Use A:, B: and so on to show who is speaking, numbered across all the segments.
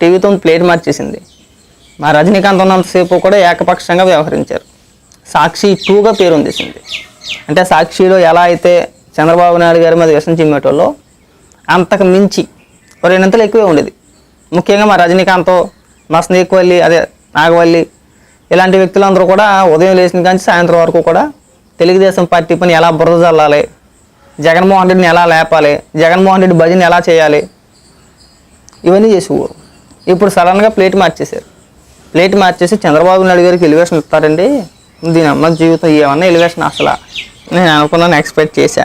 A: టీవీతో plate మార్చేసింది. మా రజనీకాంత్ ఉన్నంతసేపు కూడా ఏకపక్షంగా వ్యవహరించారు. సాక్షి టూగా పేరుందేసింది అంటే సాక్షిలో ఎలా అయితే చంద్రబాబు నాయుడు గారి మీద వ్యసనం చిమ్మేటోళ్ళో అంతకు మించి రెండంతలు ఎక్కువే ఉండేది. ముఖ్యంగా మా రజనీకాంత్ మా స్నేక్వల్లి అదే నాగవల్లి ఇలాంటి వ్యక్తులందరూ కూడా ఉదయం లేచిన కానీ సాయంత్రం వరకు కూడా తెలుగుదేశం పార్టీ పని ఎలా బురద చల్లాలి జగన్మోహన్ రెడ్డిని ఎలా లేపాలి జగన్మోహన్ రెడ్డి భజన ఎలా చేయాలి ఇవన్నీ చేసేవారు. ఇప్పుడు సడన్గా ప్లేట్ మార్చేశారు. ప్లేట్ మార్చేసి చంద్రబాబు నాయుడు గారికి ఎలివేషన్ ఇస్తారండి. దీని అమ్మ జీవితం ఏమన్నా ఎలివేషన్ అసలు? నేను అనుకున్నాను ఎక్స్పెక్ట్ చేశా.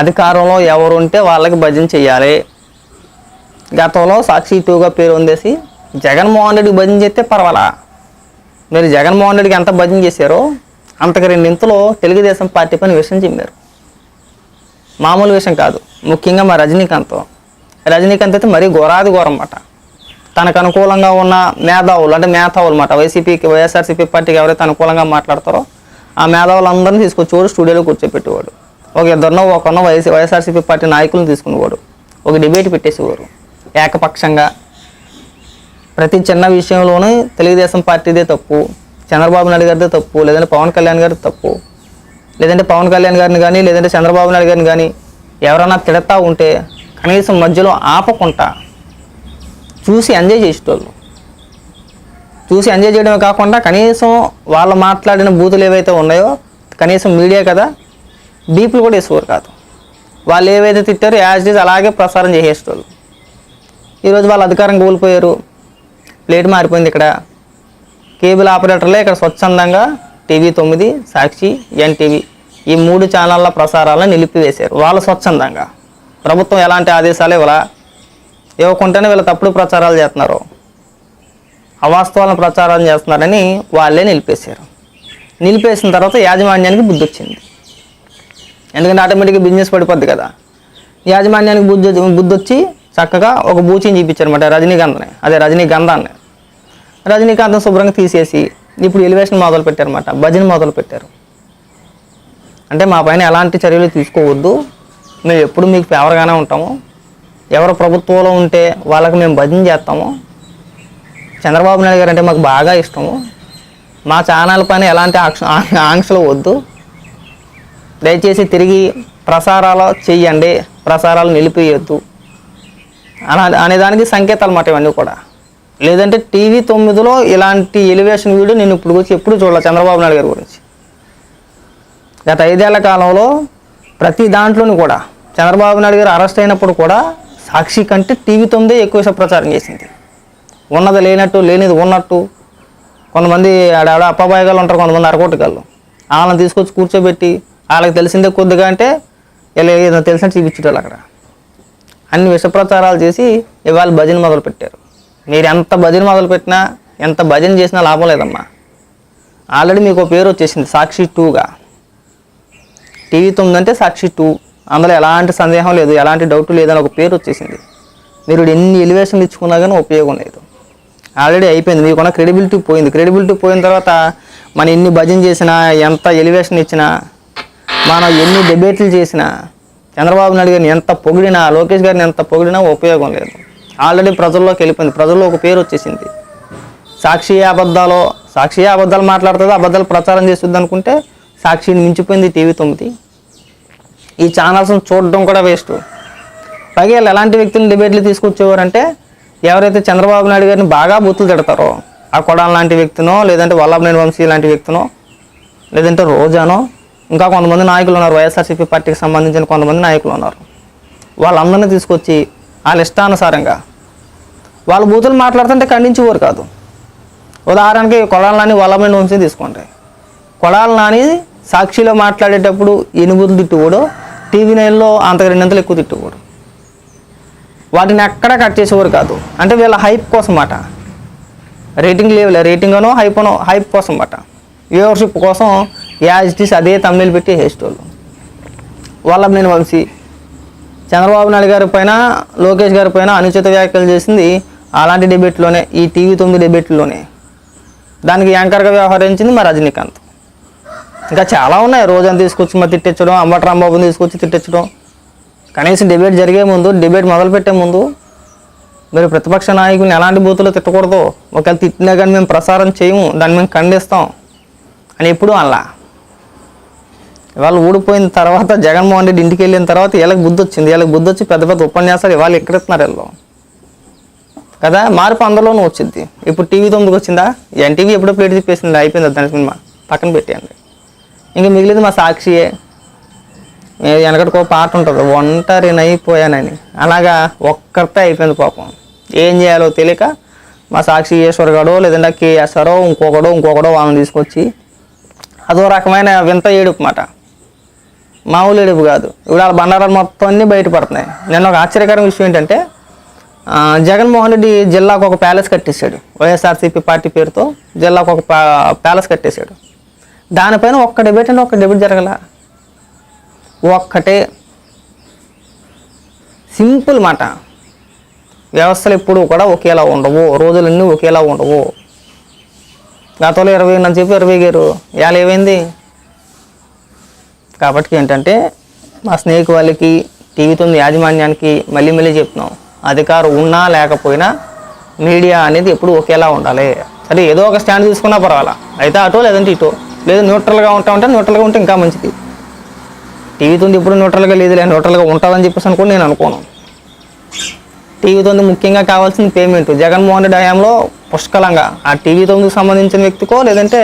A: అధికారంలో ఎవరు ఉంటే వాళ్ళకి భజన చెయ్యాలి. గతంలో సాక్షి టూగా పేరు ఉందేసి జగన్మోహన్ రెడ్డికి భజన చేస్తే పర్వాలా? మీరు జగన్మోహన్ రెడ్డికి ఎంత భజన చేశారో అంతకు రెండింతలో తెలుగుదేశం పార్టీ పని విషయం చెప్పారు. మామూలు విషయం కాదు. ముఖ్యంగా మా రజనీకాంత్ రజనీకాంత్ అయితే మరీ ఘోరాది ఘోరం అన్నమాట. తనకు అనుకూలంగా ఉన్న మేధావులు అంటే మేధావులు అన్నమాట. వైసీపీకి వైఎస్ఆర్సీపీ పార్టీకి ఎవరైతే అనుకూలంగా మాట్లాడతారో ఆ మేధావులందరినీ తీసుకొచ్చేవాడు స్టూడియోలో కూర్చోపెట్టేవాడు ఒక ఇద్దరినో ఒకనో వైఎస్ వైఎస్ఆర్సీపీ పార్టీ నాయకులను తీసుకునేవాడు. ఒక డిబేట్ పెట్టేసేవారు. ఏకపక్షంగా. ప్రతి చిన్న విషయంలోనూ తెలుగుదేశం పార్టీదే తప్పు చంద్రబాబు నాయుడు గారిదే తప్పు లేదంటే పవన్ కళ్యాణ్ గారి తప్పు లేదంటే పవన్ కళ్యాణ్ గారిని కానీ లేదంటే చంద్రబాబు నాయుడు గారిని కానీ ఎవరైనా తిడతా ఉంటే కనీసం మధ్యలో ఆపకుండా చూసి ఎంజాయ్ చేసేటోళ్ళు. చూసి ఎంజాయ్ చేయడమే కాకుండా కనీసం వాళ్ళు మాట్లాడిన బూతులు ఏవైతే ఉన్నాయో కనీసం మీడియా కదా బీపులు కూడా వేసుకోరు కాదు. వాళ్ళు ఏవైతే తిట్టారో యాజ్ ఇస్ అలాగే ప్రసారం చేసేసేటోళ్ళు. ఈరోజు వాళ్ళు అధికారం కోల్పోయారు. ప్లేట్ మారిపోయింది ఇక్కడ. కేబుల్ ఆపరేటర్లే ఇక్కడ స్వచ్ఛందంగా టీవీ తొమ్మిది సాక్షి ఎన్టీవీ ఈ మూడు ఛానళ్ళ ప్రసారాలను నిలిపివేశారు. వాళ్ళు స్వచ్ఛందంగా. ప్రభుత్వం ఎలాంటి ఆదేశాలు ఇవ్వాల? ఇవ్వకుండానే వీళ్ళు తప్పుడు ప్రచారాలు చేస్తున్నారు. అవాస్తవాలను ప్రచారం చేస్తున్నారని వాళ్ళే నిలిపేశారు. నిలిపేసిన తర్వాత యాజమాన్యానికి బుద్ధి వచ్చింది. ఎందుకంటే ఆటోమేటిక్గా బిజినెస్ పడిపోద్ది కదా. యాజమాన్యానికి బుద్ధి బుద్ధి వచ్చి చక్కగా ఒక బూచిని చూపించారనమాట రజనీకాంత్ని. అదే రజనీగంధాన్ని రజనీకాంత్ శుభ్రంగా తీసేసి ఇప్పుడు ఎలివేషన్ మొదలు పెట్టారన్నమాట భజన మొదలు పెట్టారు. అంటే మా పైన ఎలాంటి చర్యలు తీసుకోవద్దు. మేము ఎప్పుడు మీకు ఫేవర్గానే ఉంటాము. ఎవరు ప్రభుత్వంలో ఉంటే వాళ్ళకి మేము భజన చేస్తాము. చంద్రబాబు నాయుడు గారు అంటే మాకు బాగా ఇష్టము. మా ఛానల్ పైన ఎలాంటి ఆంక్ష ఆంక్షలు వద్దు. దయచేసి తిరిగి ప్రసారాలు చెయ్యండి. ప్రసారాలు నిలిపియొద్దు అలా అనేదానికి సంకేతాలు అన్నమాట ఇవన్నీ కూడా. లేదంటే టీవీ తొమ్మిదిలో ఇలాంటి ఎలివేషన్ వీడియో నేను ఇప్పుడు వచ్చి ఎప్పుడు చూడాలి చంద్రబాబు నాయుడు గారి గురించి. గత ఐదేళ్ళ కాలంలో ప్రతి దాంట్లోనూ కూడా చంద్రబాబు నాయుడు గారు అరెస్ట్ అయినప్పుడు కూడా సాక్షి కంటే టీవీ తొమ్మిదే ఎక్కువ ప్రచారం చేసింది. ఉన్నది లేనట్టు లేనిది ఉన్నట్టు. కొంతమంది ఆడ అప్పబాయగాళ్ళు ఉంటారు కొంతమంది అరకోటిగాళ్ళు వాళ్ళని తీసుకొచ్చి కూర్చోబెట్టి వాళ్ళకి తెలిసిందే కొద్దిగా అంటే ఇలా ఏదో తెలిసినట్టు చూపించేటోళ్ళు అక్కడ. అన్ని విషప్రచారాలు చేసి ఇవాళ భజన మొదలుపెట్టారు. మీరు ఎంత భజన మొదలుపెట్టినా ఎంత భజన చేసినా లాభం లేదమ్మా. ఆల్రెడీ మీకు ఒక పేరు వచ్చేసింది సాక్షి టూగా. టీవీ తొమ్మిది అంటే సాక్షి టూ. అందులో ఎలాంటి సందేహం లేదు ఎలాంటి డౌట్ లేదని ఒక పేరు వచ్చేసింది. మీరు ఎన్ని ఎలివేషన్లు ఇచ్చుకున్నా కానీ ఉపయోగం లేదు. ఆల్రెడీ అయిపోయింది మీకున్న క్రెడిబిలిటీ పోయింది. క్రెడిబిలిటీ పోయిన తర్వాత మనం ఎన్ని భజన చేసినా ఎంత ఎలివేషన్ ఇచ్చినా మనం ఎన్ని డిబేట్లు చేసినా చంద్రబాబు నాయుడు గారిని ఎంత పొగిడినా లోకేష్ గారిని ఎంత పొగిడినా ఉపయోగం లేదు. ఆల్రెడీ ప్రజల్లోకి వెళ్ళిపోయింది ప్రజల్లో ఒక పేరు వచ్చేసింది. సాక్షి అబద్ధాలు సాక్షి అబద్ధాలు మాట్లాడుతుంది అబద్ధాలు ప్రచారం చేస్తుంది అనుకుంటే సాక్షిని మించిపోయింది టీవీ తొమ్మిది. ఈ ఛానల్స్ని చూడడం కూడా వేస్ట్ పైగా వీళ్ళు ఎలాంటి వ్యక్తులను డిబేట్లు తీసుకొచ్చేవారంటే ఎవరైతే చంద్రబాబు నాయుడు గారిని బాగా బూతులు తిడతారో ఆ కొడాల లాంటి వ్యక్తినో లేదంటే వల్లభనేని వంశీ లాంటి వ్యక్తినో లేదంటే రోజానో ఇంకా కొంతమంది నాయకులు ఉన్నారు వైఎస్ఆర్సీపీ పార్టీకి సంబంధించిన కొంతమంది నాయకులు ఉన్నారు. వాళ్ళందరినీ తీసుకొచ్చి వాళ్ళ ఇష్టానుసారంగా వాళ్ళ బూతులు మాట్లాడుతుంటే ఖండించేవారు కాదు. ఉదాహరణకి కొడాల నాని వల్లభనేని వంశీ తీసుకోండి. కొడాల నాని సాక్షిలో మాట్లాడేటప్పుడు ఎనుగులు తిట్టుకోడు టీవీ నైన్లో అంతకు రెండంతలు ఎక్కువ తిట్టుకోడు వాటిని ఎక్కడ కట్ చేసేవారు కాదు. అంటే వీళ్ళ హైప్ కోసం మాట రేటింగ్ లేవులే. రేటింగ్ అనో హైప్ అనో హైప్ కోసం మాట వ్యూవర్షిప్ కోసం యాజ్ ఇట్ ఈస్ అదే తమిళ పెట్టి హేస్టోళ్ళు వాళ్ళ నేను వంశీ చంద్రబాబు నాయుడు గారి పైన లోకేష్ గారి పైన అనుచిత వ్యాఖ్యలు చేసింది అలాంటి డిబేట్లోనే ఈ టీవీ తొమ్మిది డిబేట్లోనే. దానికి యాంకర్గా వ్యవహరించింది మా రజనీకాంత్. ఇంకా చాలా ఉన్నాయి. రోజని తీసుకొచ్చి మరి తిట్టించడం అంబటి రాంబాబుని తీసుకొచ్చి తిట్టించడం. కనీసం డిబేట్ జరిగే ముందు డిబేట్ మొదలు పెట్టే ముందు మీరు ప్రతిపక్ష నాయకుని ఎలాంటి బూతులు తిట్టకూడదు. ఒకవేళ తిట్టినా కానీ మేము ప్రసారం చేయము దాన్ని మేము ఖండిస్తాం అని ఎప్పుడు అలా ఇవాళ ఊడిపోయిన తర్వాత జగన్మోహన్ రెడ్డి ఇంటికి వెళ్ళిన తర్వాత వీళ్ళకి బుద్ధి వచ్చింది. వీళ్ళకి బుద్ధి వచ్చి పెద్ద పెద్ద ఉపన్యాసాలు ఇవాళ ఎక్కడెత్తున్నారు వీళ్ళు? కదా మార్పు అందులోనూ వచ్చింది. ఇప్పుడు టీవీ తొమ్మిదికి వచ్చిందా? ఎన్టీవీ ఎప్పుడో ప్లేట్ తిప్పేసింది. అయిపోయింది దాని సినిమా? పక్కన పెట్టేయండి. ఇంకా మిగిలింది మా సాక్షియే. ఏ- వెనకటికో పాట ఉంటుంది ఒంటరినైపోయానని. అలాగా ఒక్కరితే అయిపోయింది పాపం. ఏం చేయాలో తెలియక మా సాక్షి ఈశ్వర్ గడో లేదంటే కేఎస్ఆరో ఇంకొకడో ఇంకొకడో వాళ్ళని తీసుకొచ్చి అదో రకమైన వింత ఏడుపు మాట. మామూలు ఏడుపు కాదు. ఇప్పుడు వాళ్ళ బండారాలు మొత్తం అన్నీ బయటపడుతున్నాయి. నేను ఒక ఆశ్చర్యకరమైన విషయం ఏంటంటే జగన్మోహన్ రెడ్డి జిల్లాకు ఒక ప్యాలెస్ కట్టేశాడు. వైఎస్ఆర్సీపీ పార్టీ పేరుతో జిల్లాకు ఒక ప్యాలెస్ కట్టేశాడు. దానిపైన ఒక్క డిబేట్ అంటే ఒక్క డిబేట్ జరగల. ఒక్కటే సింపుల్ మాట. వ్యవస్థలు ఎప్పుడు కూడా ఒకేలా ఉండవు. రోజులన్నీ ఒకేలా ఉండవు. గతంలో ఇరవై నన్ను చెప్పి ఇరవై గారు ఇవాళ ఏమైంది? కాబట్టి ఏంటంటే మా స్నేహితు వాళ్ళకి టీవీ తొమ్మిది యాజమాన్యానికి మళ్ళీ మళ్ళీ చెప్తున్నాం. అధికారం ఉన్నా లేకపోయినా మీడియా అనేది ఎప్పుడు ఒకేలా ఉండాలి. సరే ఏదో ఒక స్టాండ్ తీసుకున్నా పర్వాలా. అయితే అటో లేదంటే ఇటో. లేదు న్యూట్రల్గా ఉంటా ఉంటే న్యూట్రల్గా ఉంటే ఇంకా మంచిది. టీవీతో తొమ్మిది ఇప్పుడు న్యూట్రల్గా లేదులే న్యూట్రల్గా ఉంటుందని చెప్పేసి అనుకుని నేను అనుకోను. టీవీ తొమ్మిది ముఖ్యంగా కావాల్సిన పేమెంట్ జగన్మోహన్ రెడ్డి హయాంలో పుష్కలంగా. ఆ టీవీ తొమ్మిదికి సంబంధించిన వ్యక్తికో లేదంటే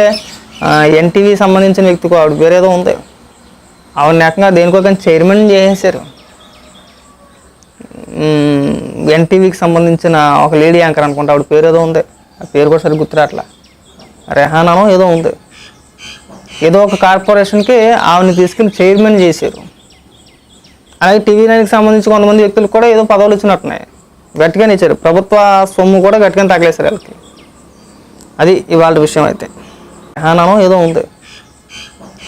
A: ఎన్టీవీ సంబంధించిన వ్యక్తికో ఆవిడ వేరేదో ఉంది. ఆవిడ నేకంగా దేనికో కానీ చైర్మన్ చేసేసారు ఎన్టీవీకి సంబంధించిన ఒక లేడీ యాంకర్ అనుకుంటా ఆవిడ పేరు ఏదో ఉంది. ఆ పేరు కూడా సరిగ్గా గుర్తురాట్లా. రెహానానో ఏదో ఉంది. ఏదో ఒక కార్పొరేషన్కి ఆమెను తీసుకెళ్ళి చైర్మన్ చేశారు. అలాగే టీవీ నైన్కి సంబంధించి కొంతమంది వ్యక్తులు కూడా ఏదో పదవులు ఇచ్చినట్టున్నాయి. గట్టిగానే ఇచ్చారు. ప్రభుత్వ సొమ్ము కూడా గట్టిగానే తగిలేశారు వాళ్ళకి. అది ఇవాళ విషయం అయితే. రెహానానో ఏదో ఉంది.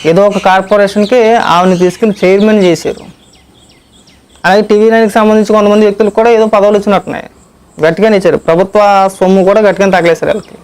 A: ఏదో ఒక కార్పొరేషన్కి ఆమెను తీసుకెళ్ళి చైర్మన్ చేశారు. అలాగే టీవీ నైన్కి సంబంధించి కొంతమంది వ్యక్తులు కూడా ఏదో పదవులు ఇచ్చినట్టున్నాయి. గట్టిగానే ఇచ్చారు. ప్రభుత్వ సొమ్ము కూడా గట్టిగానే తగిలేశారు వాళ్ళకి.